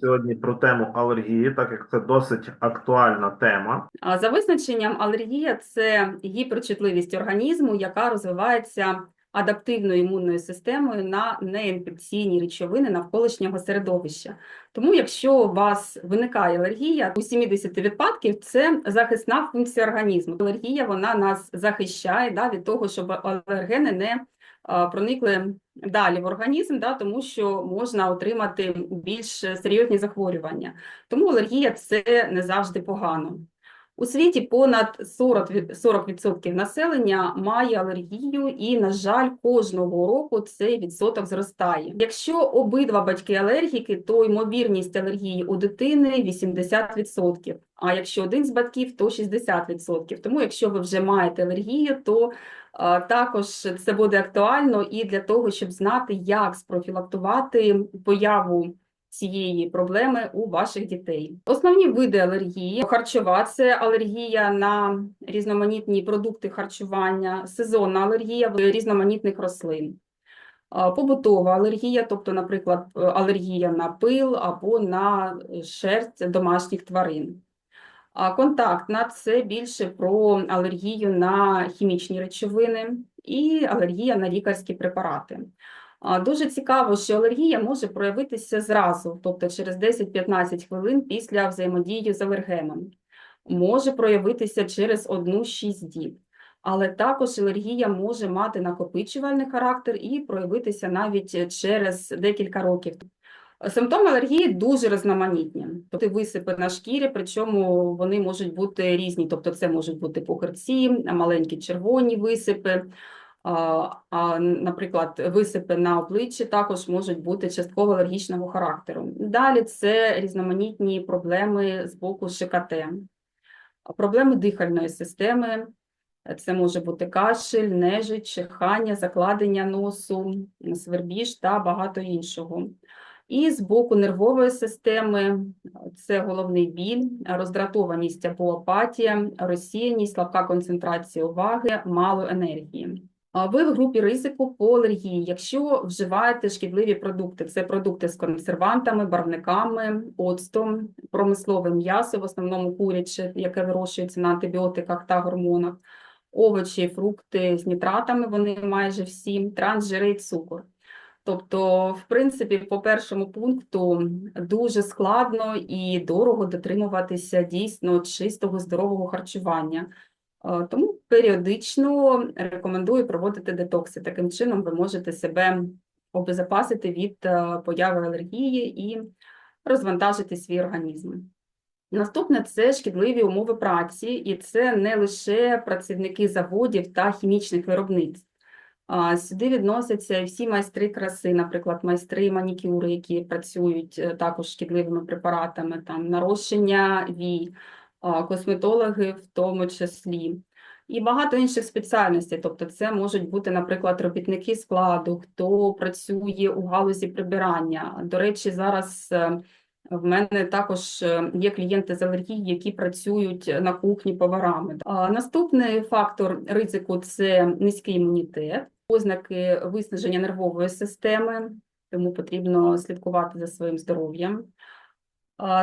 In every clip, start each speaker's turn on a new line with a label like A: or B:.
A: сьогодні про тему алергії, так як це досить актуальна тема.
B: А За визначенням, алергія це гіперчутливість організму, яка розвивається адаптивною імунною системою на неінфекційні речовини навколишнього середовища. Тому, якщо у вас виникає алергія, у 70 випадків це захисна функція організму. Алергія вона нас захищає да, від того, щоб алергени не проникли далі в організм, да, тому що можна отримати більш серйозні захворювання. Тому алергія це не завжди погано. У світі понад 40%, 40% населення має алергію, і, на жаль, кожного року цей відсоток зростає. Якщо обидва батьки алергіки, то ймовірність алергії у дитини 80%, а якщо один з батьків, то 60%. Тому, якщо ви вже маєте алергію, то також це буде актуально і для того, щоб знати, як спрофілактувати появу цієї проблеми у ваших дітей. Основні види алергії: харчова це алергія на різноманітні продукти харчування, сезонна алергія різноманітних рослин. Побутова алергія, тобто, наприклад, е, алергія на пил або на шерсть домашніх тварин. Контактна це більше про алергію на хімічні речовини і алергія на лікарські препарати. Дуже цікаво, що алергія може проявитися зразу, тобто через 10-15 хвилин після взаємодії з алергеном. Може проявитися через 1-6 діб. Але також алергія може мати накопичувальний характер і проявитися навіть через декілька років. Симптоми алергії дуже різноманітні. Тобто висипи на шкірі, причому вони можуть бути різні. Тобто це можуть бути пухирці, маленькі червоні висипи, а, наприклад, висипи на обличчі також можуть бути частково алергічного характеру. Далі це різноманітні проблеми з боку ШКТ, проблеми дихальної системи. Це може бути кашель, нежить, чихання, закладення носу, свербіж та багато іншого. І з боку нервової системи це головний біль, роздратованість або апатія, розсіяність, слабка концентрація уваги, мало енергії. Ви в групі ризику по алергії, якщо вживаєте шкідливі продукти, це продукти з консервантами, барвниками, оцтом, промислове м'ясо, в основному куряче, яке вирощується на антибіотиках та гормонах, овочі, фрукти з нітратами, вони майже всі, трансжири і цукор. Тобто, в принципі, по першому пункту дуже складно і дорого дотримуватися дійсно чистого здорового харчування. Е, Тому періодично рекомендую проводити детокси. Таким чином ви можете себе обезопасити від е, появи алергії і розвантажити свій організм. Наступне це шкідливі умови праці, і це не лише працівники заводів та хімічних виробництв. Сюди відносяться всі майстри краси, наприклад, майстри манікюри, які працюють е, також шкідливими препаратами, там нарощення вій, косметологи в тому числі. І багато інших спеціальностей, тобто це можуть бути, наприклад, робітники складу, хто працює у галузі прибирання. До речі, зараз е, в мене також е, є клієнти з алергії, які працюють на кухні поварами. Наступний фактор ризику це низький імунітет, ознаки виснаження нервової системи, тому потрібно слідкувати за своїм здоров'ям.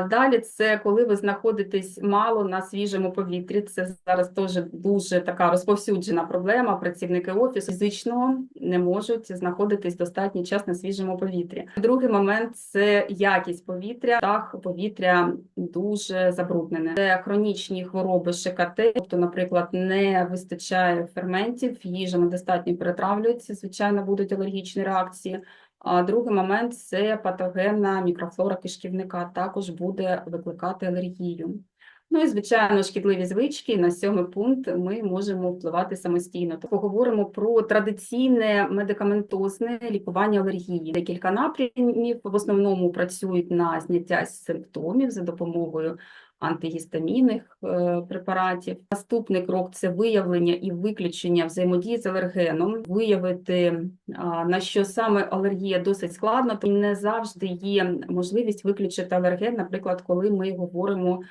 B: Далі це коли ви знаходитесь мало на свіжому повітрі. Це зараз теж дуже така розповсюджена проблема. Працівники офісу фізично не можуть знаходитись достатній час на свіжому повітрі. Другий момент це якість повітря. Так, повітря дуже забруднене. Це хронічні хвороби ШКТ, тобто, наприклад, не вистачає ферментів, їжа недостатньо перетравлюється. Звичайно, будуть алергічні реакції. А другий момент це патогенна мікрофлора кишківника, також буде викликати алергію. Ну і, звичайно, шкідливі звички. На сьомий пункт ми можемо впливати самостійно. То поговоримо про традиційне медикаментозне лікування алергії. Декілька напрямів в основному працюють на зняття симптомів за допомогою антигістамінних е, препаратів. Наступний крок це виявлення і виключення взаємодії з алергеном. Виявити на що саме алергія досить складно, то не завжди є можливість виключити алерген, наприклад, коли ми говоримо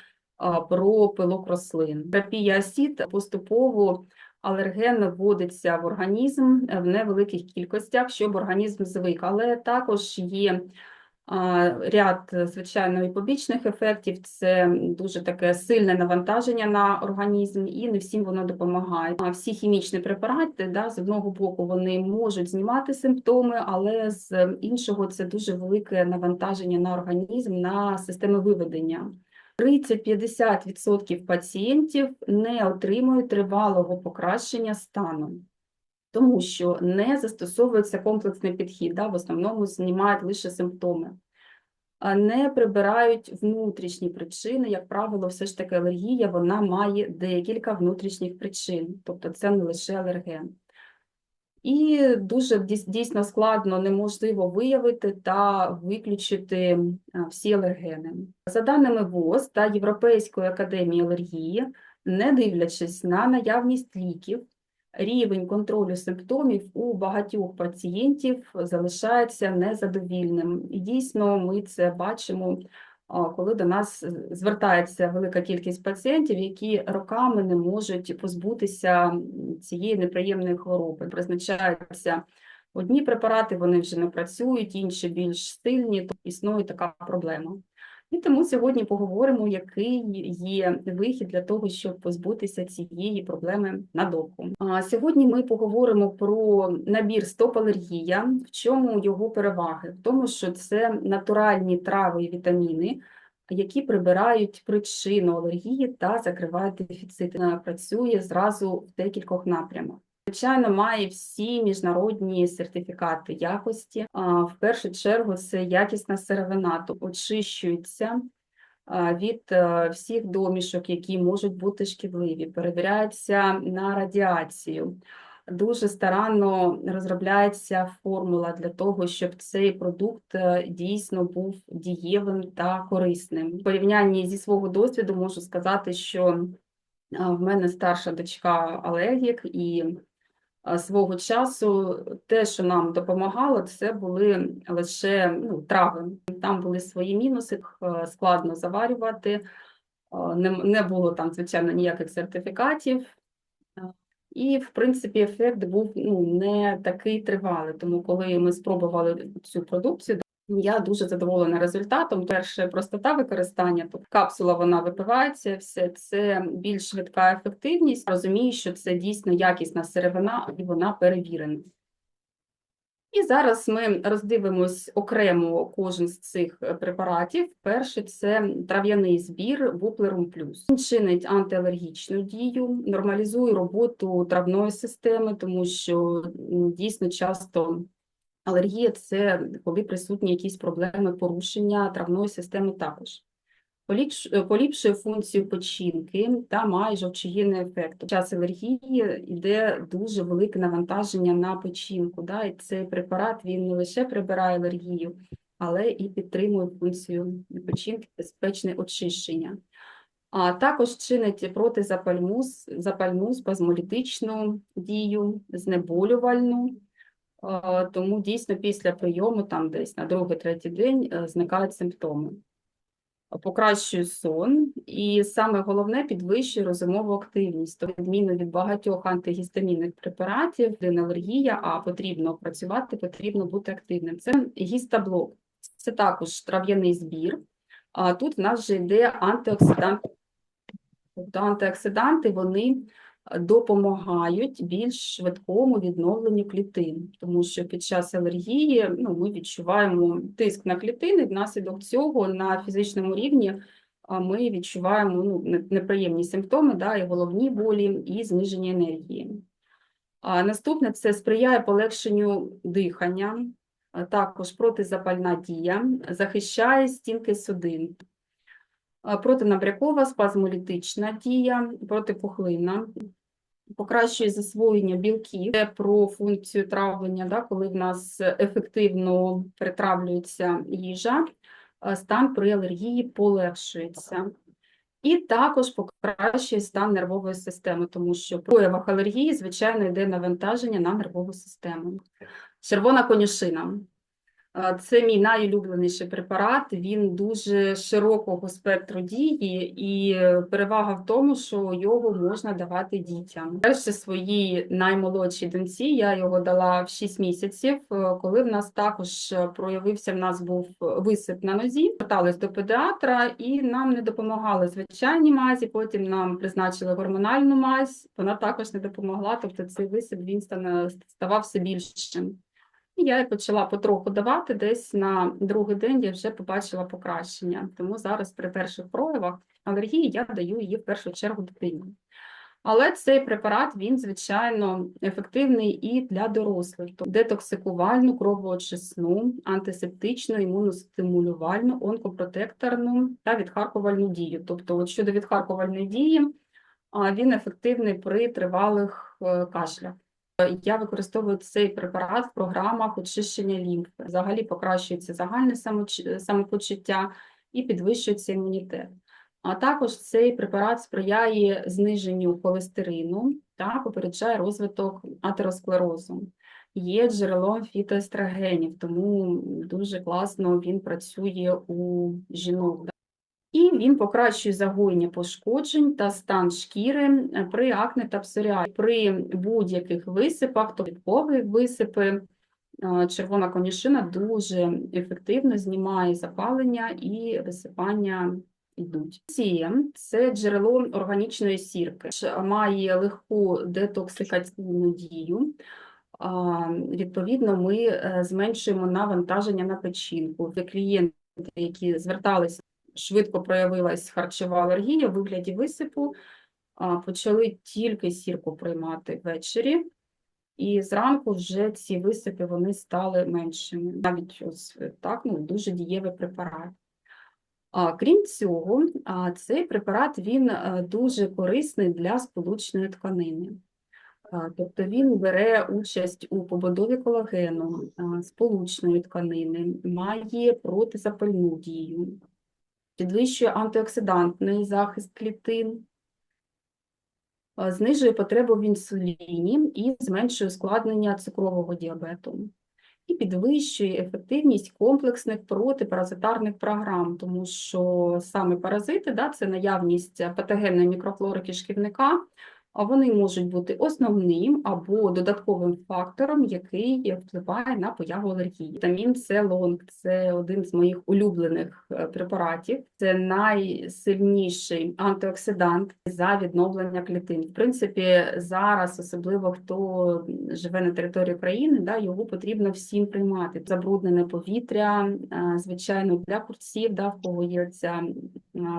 B: про пилок рослин. Терапія АСІД поступово алерген вводиться в організм в невеликих кількостях, щоб організм звик, але також є Ряд, е, звичайно, і побічних ефектів це дуже таке сильне навантаження на організм, і не всім воно допомагає. А всі хімічні препарати, да, з одного боку, вони можуть знімати симптоми, але з іншого це дуже велике навантаження на організм, на системи виведення. 30-50% пацієнтів не отримують тривалого покращення стану тому що не застосовується комплексний підхід, да, в основному знімають лише симптоми. А Не прибирають внутрішні причини, як правило, все ж таки алергія, вона має декілька внутрішніх причин, тобто це не лише алерген. І дуже дійсно складно, неможливо виявити та виключити всі алергени. За даними ВОЗ та Європейської академії алергії, не дивлячись на наявність ліків, рівень контролю симптомів у багатьох пацієнтів залишається незадовільним. І дійсно ми це бачимо, коли до нас звертається велика кількість пацієнтів, які роками не можуть позбутися цієї неприємної хвороби. Призначаються одні препарати, вони вже не працюють, інші більш сильні, то існує така проблема. І тому сьогодні поговоримо, який є вихід для того, щоб позбутися цієї проблеми надовго. А сьогодні ми поговоримо про набір стоп-алергія. В чому його переваги? В тому, що це натуральні трави і вітаміни, які прибирають причину алергії та закривають дефіцит. Працює зразу в декількох напрямах. Звичайно, має всі міжнародні сертифікати якості. В першу чергу це якісна сировина, тобто очищується від е, всіх домішок, які можуть бути шкідливі, перевіряється на радіацію. Дуже старанно розробляється формула для того, щоб цей продукт е, дійсно був дієвим та корисним. В порівнянні зі свого досвіду можу сказати, що в мене старша дочка алергік, і свого часу те, що нам допомагало, це були лише ну, трави. Там були свої мінуси, е, складно заварювати, е, не, не було там, звичайно, ніяких сертифікатів. Е, І, в принципі, ефект був ну, не такий тривалий. Тому, коли ми спробували цю продукцію, я дуже задоволена результатом. Перше, простота використання. Тобто капсула вона випивається, все це більш швидка ефективність. Розумію, що це дійсно якісна сировина і вона перевірена. І зараз ми роздивимось окремо кожен з цих е, препаратів. Перший це трав'яний збір Буплерум Плюс. Він чинить антиалергічну дію, нормалізує роботу травної системи, тому що дійсно часто алергія це коли присутні якісь проблеми порушення травної системи також. Е, Поліпшує функцію печінки та має жовчогінний ефект. Під час алергії йде дуже велике навантаження на печінку. Да? І цей препарат він не лише прибирає алергію, але і підтримує функцію печінки, безпечне очищення. А також чинить протизапальну, запальну, спазмолітичну дію, знеболювальну. Тому дійсно після прийому, там десь на другий-третій день, е, зникають симптоми покращує сон і саме головне підвищує розумову активність. Тобто, відміну від багатьох антигістамінних препаратів, де не алергія, а потрібно працювати, потрібно бути активним. Це гістаблок, це також трав'яний збір. А тут в нас вже йде антиоксидант. Тобто антиоксиданти вони допомагають більш швидкому відновленню клітин, тому що під час алергії ну, ми відчуваємо тиск на клітини, внаслідок цього на фізичному рівні ми відчуваємо ну, неприємні симптоми, да, і головні болі, і зниження енергії. А наступне це сприяє полегшенню дихання, також протизапальна дія, захищає стінки судин. Протинабрякова спазмолітична дія, протипухлинна, покращує засвоєння білків. Це про функцію травлення, да, коли в нас ефективно перетравлюється їжа, стан при алергії полегшується. І також покращує стан нервової системи, тому що при проявах алергії, звичайно, йде навантаження на нервову систему. Червона конюшина. Це мій найулюбленіший препарат. Він дуже широкого спектру дії, і перевага в тому, що його можна давати дітям. Перше своїй наймолодшій доньці я його дала в 6 місяців, е, коли в нас також е, проявився, в нас був висип на нозі. Звертались до педіатра, і нам не допомагали звичайні мазі. Потім нам призначили гормональну мазь. Вона також не допомогла. Тобто цей висип він ставав все більшим. Я почала потроху давати. Десь на другий день я вже побачила покращення. Тому зараз при перших проявах алергії я даю її в першу чергу дитині. Але цей препарат він звичайно ефективний і для дорослих, тобто детоксикувальну, кровоочисну, антисептичну, імуностимулювальну, онкопротекторну та відхаркувальну дію. Тобто, от щодо відхаркувальної дії, він ефективний при тривалих е, кашлях. Я використовую цей препарат в програмах очищення лімфи. Взагалі покращується загальне самопочуття і підвищується імунітет. А також цей препарат сприяє зниженню холестерину та попереджає розвиток атеросклерозу. Є джерелом фітоестрогенів, тому дуже класно він працює у жінок. І він покращує загоєння пошкоджень та стан шкіри е, при акне та псоріазі. При будь-яких висипах, то підкові висипи, е, червона конюшина дуже ефективно знімає запалення і висипання йдуть. Сієм – це джерело органічної сірки, має легку детоксикаційну дію. Відповідно, ми е, зменшуємо навантаження на печінку. Клієнти, які зверталися швидко проявилась харчова алергія у вигляді висипу, почали тільки сірку приймати ввечері, і зранку вже ці висипи вони стали меншими. Навіть ось е, так, ну, дуже дієвий препарат. Крім цього, цей препарат він е, дуже корисний для сполучної тканини. Тобто він бере участь у побудові колагену, сполучної тканини, має протизапальну дію, підвищує антиоксидантний захист клітин, знижує потребу в інсуліні і зменшує ускладнення цукрового діабету. І підвищує ефективність комплексних протипаразитарних програм, тому що саме паразити, да, це наявність патогенної мікрофлори кишківника, вони можуть бути основним або додатковим фактором, який впливає на появу алергії. Вітамін С це один з моїх улюблених е, препаратів. Це найсильніший антиоксидант за відновлення клітин. В принципі, зараз, особливо хто живе на території країни, да, його потрібно всім приймати. Забруднене повітря, е, звичайно, для курців, да, в кого є ця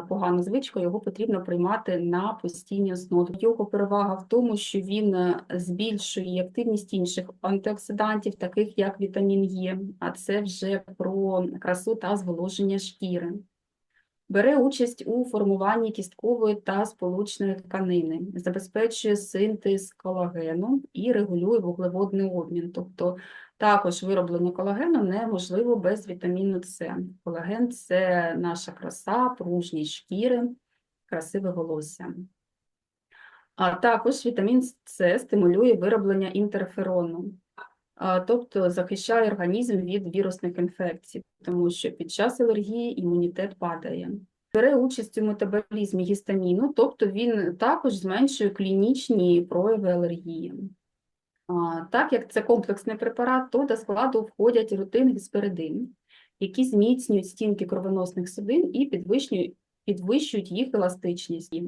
B: погана звичка, його потрібно приймати на постійній основі. Його перевага в тому, що він е, збільшує активність інших антиоксидантів, таких як вітамін Е, а це вже про красу та зволоження шкіри. Бере участь у формуванні кісткової та сполучної тканини, забезпечує синтез колагену і регулює вуглеводний обмін. Тобто також вироблення колагену неможливо без вітаміну С. Колаген – це наша краса, пружність шкіри, красиве волосся. А також вітамін С стимулює вироблення інтерферону, тобто захищає організм від вірусних інфекцій, тому що під час алергії імунітет падає. Бере участь у метаболізмі гістаміну, тобто він також зменшує клінічні прояви алергії. Так як це комплексний препарат, то до складу входять рутин гісперидин, які зміцнюють стінки кровоносних судин і підвищують, підвищують їх еластичність.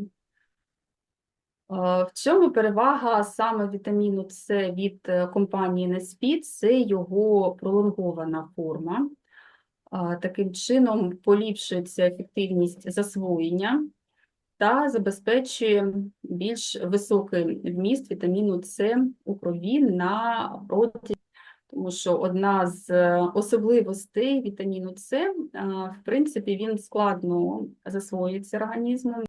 B: В чому перевага саме вітаміну С від е, компанії Nespід? Це його пролонгована форма. Таким чином поліпшується ефективність засвоєння та забезпечує більш високий вміст вітаміну С у крові на проти, тому що одна з е, особливостей вітаміну С, в принципі, він складно засвоюється організмом.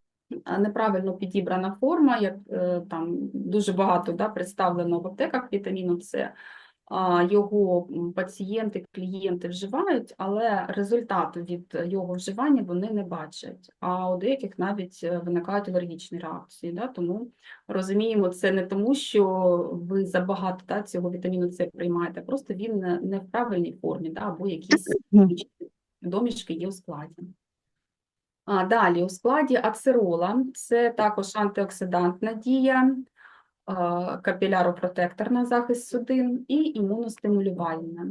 B: Неправильно підібрана форма, як е, там дуже багато да, представлено в аптеках вітаміну С, його пацієнти, клієнти вживають, але результату від його вживання вони не бачать. А у деяких навіть е, виникають алергічні реакції. Да? Тому розуміємо, це не тому, що ви забагато да, цього вітаміну С приймаєте, просто він не, не в правильній формі, да? або якісь домішки є у складі. А, далі, у складі ацерола це також антиоксидантна дія, а, капіляропротекторна захист судин і імуностимулювальна.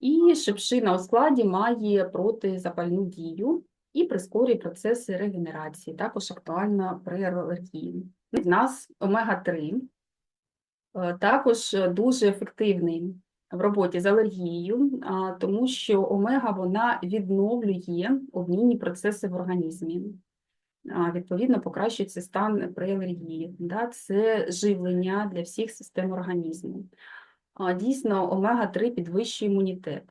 B: І шипшина у складі має протизапальну дію і прискорює процеси регенерації, також актуальна при алергії. В нас омега-3 е, також дуже ефективний в роботі з алергією, тому що омега вона відновлює обмінні процеси в організмі. Відповідно, покращується стан при алергії. Да? Це живлення для всіх систем організму. Дійсно, омега-3 підвищує імунітет,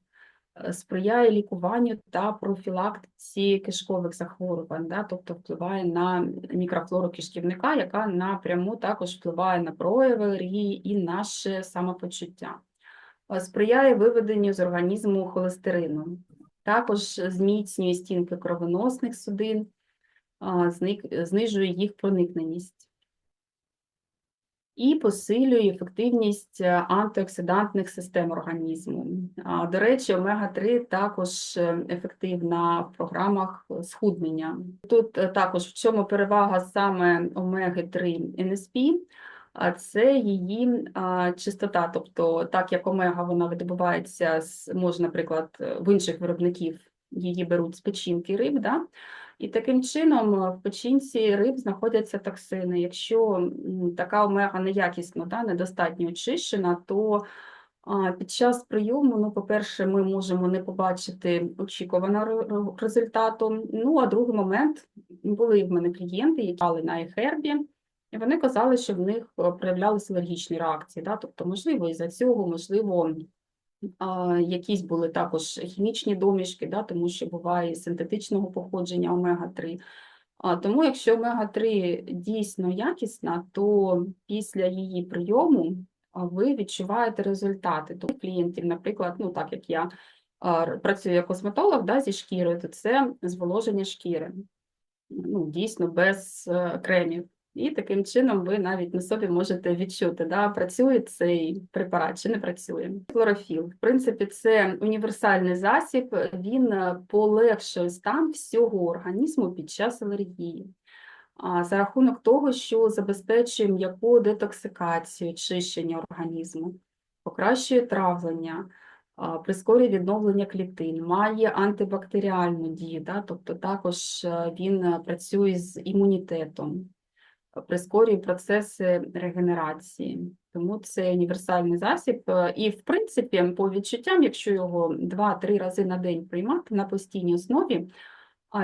B: е, сприяє лікуванню та профілактиці кишкових захворювань, да? тобто впливає на мікрофлору кишківника, яка напряму також впливає на прояви алергії і наше самопочуття. Е, Сприяє виведенню з організму холестерину, також зміцнює стінки кровоносних судин, знижує їх проникненість і посилює ефективність е, антиоксидантних систем організму. До речі, омега-3 також е, ефективна в програмах схуднення. Тут е, також в чому перевага саме омеги-3 NSP, а це її чистота. Тобто, так як омега вона видобувається може, наприклад, в інших виробників її беруть з печінки риб, да? І таким чином е, в печінці риб знаходяться токсини. Якщо така омега неякісно, да, недостатньо очищена, то під час прийому, ну, по-перше, ми можемо не побачити очікуваного ре- ре- результату. Ну, а другий момент, були в мене клієнти, які брали на ехербі, і вони казали, що в них е, проявлялися алергічні реакції. Да? Тобто, можливо, із-за цього, можливо, якісь були також хімічні домішки, да? тому що буває синтетичного походження омега-3. Тому, якщо омега-3 дійсно якісна, то після її прийому ви відчуваєте результати. Тобто клієнтів, наприклад, ну так як я працюю як косметолог да, зі шкірою, то це зволоження шкіри. Ну, дійсно, без е, кремів. І таким чином ви навіть на собі можете відчути, да, працює цей препарат чи не працює. Хлорофіл, в принципі, це універсальний засіб, він полегшує стан всього організму під час алергії. За рахунок того, що забезпечує м'яку детоксикацію, чищення організму, покращує травлення, прискорює відновлення клітин, має антибактеріальну дію, да, тобто також е, він е, працює з імунітетом, прискорює процеси регенерації. Тому це універсальний засіб. Е, І, в принципі, по відчуттям, якщо його 2-3 рази на день приймати на постійній основі,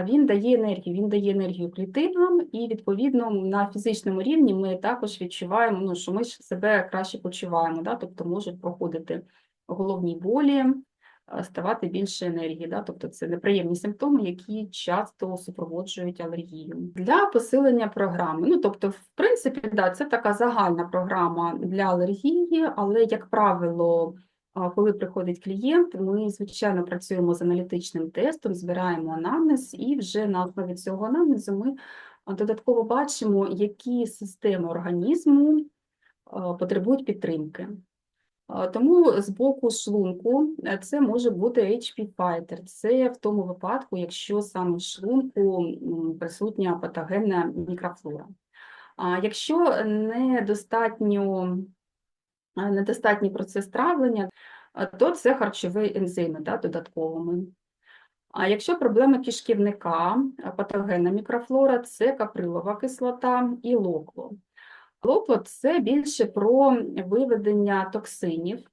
B: він дає енергію, він дає енергію клітинам, і відповідно на фізичному рівні ми також відчуваємо, ну, що ми себе краще почуваємо, да? тобто можуть проходити головні болі, ставати більше енергії. Да? Тобто це неприємні симптоми, які часто супроводжують алергію. Для посилення програми, ну тобто, в принципі, да, це така загальна програма для алергії, але, як правило, Коли приходить клієнт, ми, звичайно, працюємо з аналітичним тестом, збираємо анамнез, і вже на основі цього анамнезу ми додатково бачимо, які системи організму потребують підтримки. Тому з боку шлунку е, це може бути HP Fighter. Це в тому випадку, якщо саме в шлунку присутня патогенна мікрофлора. А якщо недостатньо е, недостатній процес травлення, то це харчові ензими да, додатковими. А якщо проблема кишківника, патогенна мікрофлора, це каприлова кислота і локло. Локло – це більше про виведення токсинів,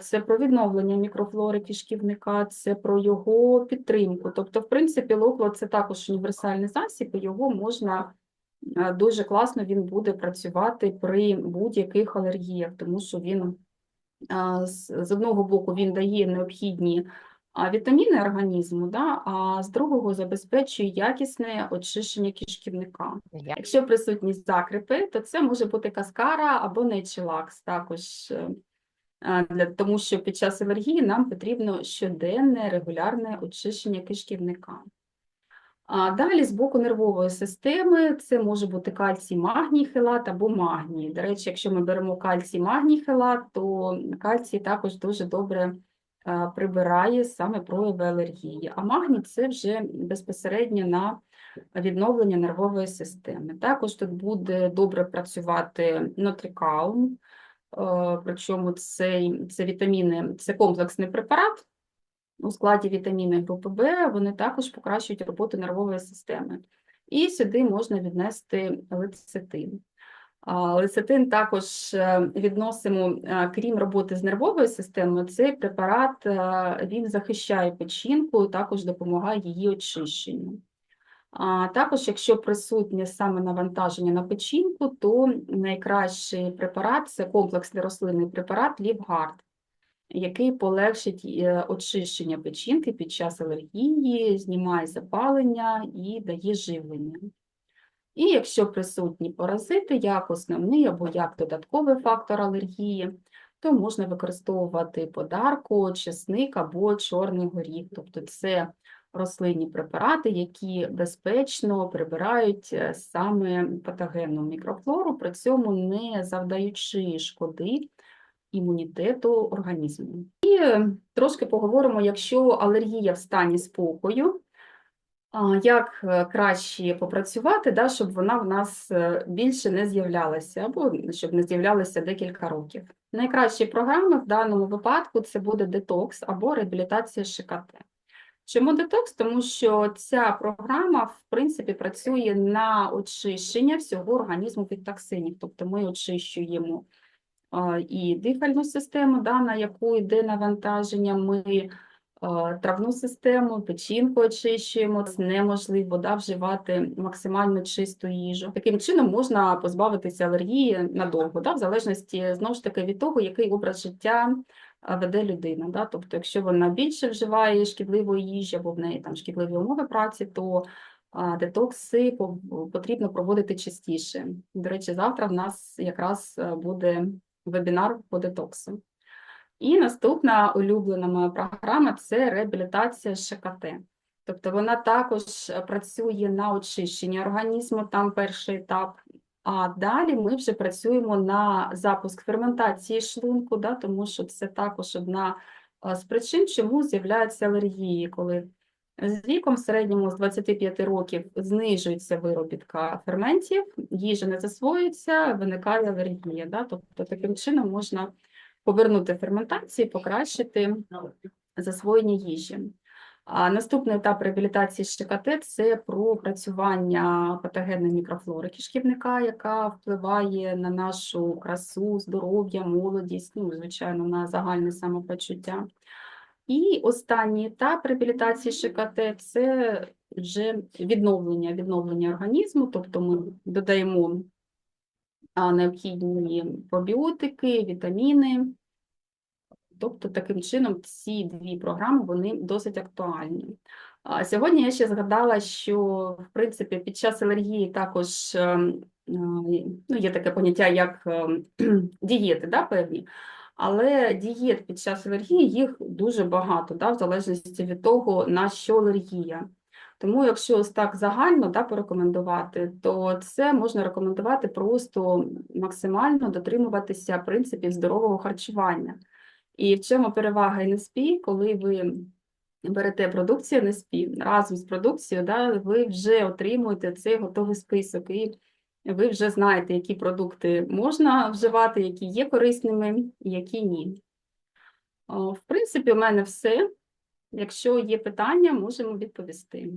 B: це про відновлення мікрофлори кишківника, це про його підтримку. Тобто, в принципі, локло – це також універсальний засіб, і його можна дуже класно він буде працювати при будь-яких алергіях, тому що він з одного боку він дає необхідні вітаміни організму, да, а з другого забезпечує якісне очищення кишківника. Якщо присутність закріпи, то це може бути каскара або нейчелакс, також е, для тому що під час алергії нам потрібно щоденне регулярне очищення кишківника. А далі з боку нервової системи це може бути кальцій магній хелат або магній. До речі, якщо ми беремо кальцій магній хелат, то кальцій також дуже добре прибирає саме прояви алергії. А магній це вже безпосередньо на відновлення нервової системи. Також тут буде добре працювати нотрикаун, е, причому цей, це вітаміни, це комплексний препарат у складі вітаміни групи В, вони також покращують роботу нервової системи. І сюди можна віднести лецитин. Лецитин також е, відносимо, е, крім роботи з нервовою системою, цей препарат е, він захищає печінку, також допомагає її очищенню. Також, якщо присутнє саме навантаження на печінку, то найкращий препарат це комплексний рослинний препарат Лівгард, який полегшить очищення печінки під час алергії, знімає запалення і дає живлення. І якщо присутні паразити як основний або як додатковий фактор алергії, то можна використовувати подарку, чесник або чорний горіх. Тобто це рослинні препарати, які безпечно прибирають е, саме патогенну мікрофлору, при цьому не завдаючи шкоди імунітету організму. І е, трошки поговоримо, якщо алергія в стані спокою, як е, краще попрацювати, да, щоб вона в нас е, більше не з'являлася, або щоб не з'являлася декілька років. Найкращі програми в даному випадку це буде детокс або реабілітація ШКТ. Чому детокс? Тому що ця програма, в принципі, працює на очищення всього організму від токсинів. Тобто ми очищуємо і дихальну систему, да, на яку йде навантаження, ми травну систему, печінку очищуємо. Це неможливо да, вживати максимально чисту їжу. Таким чином можна позбавитися алергії надовго, да, в залежності знову ж таки від того, який образ життя веде людина. Да? Тобто, якщо вона більше вживає шкідливої їжі або в неї там шкідливі умови праці, то а, детокси потрібно проводити частіше. До речі, завтра в нас якраз е, буде вебінар по детоксу. І наступна улюблена моя програма це реабілітація ШКТ. Тобто вона також працює на очищення організму, там перший етап. А далі ми вже працюємо на запуск ферментації шлунку, да, тому що це також одна е, з причин, чому з'являються алергії, коли з віком в середньому з 25 років знижується виробітка ферментів, їжа не засвоюється, виникає алергія. Да? Тобто таким чином можна повернути ферментацію, покращити засвоєння їжі. А наступний етап реабілітації ШКТ – це про працювання патогенної мікрофлори кишківника, яка впливає на нашу красу, здоров'я, молодість, ну, звичайно, на загальне самопочуття. І останній етап реабілітації ШКТ – це вже відновлення, відновлення організму, тобто ми додаємо необхідні пробіотики, вітаміни. Тобто, таким чином, ці дві програми вони досить актуальні. Сьогодні я ще згадала, що в принципі під час алергії також ем, е, ну, є таке поняття, як ем, дієти, да, певні. Але дієт під час алергії їх дуже багато, да, в залежності від того, на що алергія. Тому, якщо ось так загально да, порекомендувати, то це можна рекомендувати просто максимально дотримуватися принципів здорового харчування. І в чому перевага НСП, коли ви берете продукцію НСП разом з продукцією, да, ви вже отримуєте цей готовий список, і ви вже знаєте, які продукти можна вживати, які є корисними, які ні. В принципі, у мене все. Якщо є питання, можемо відповісти.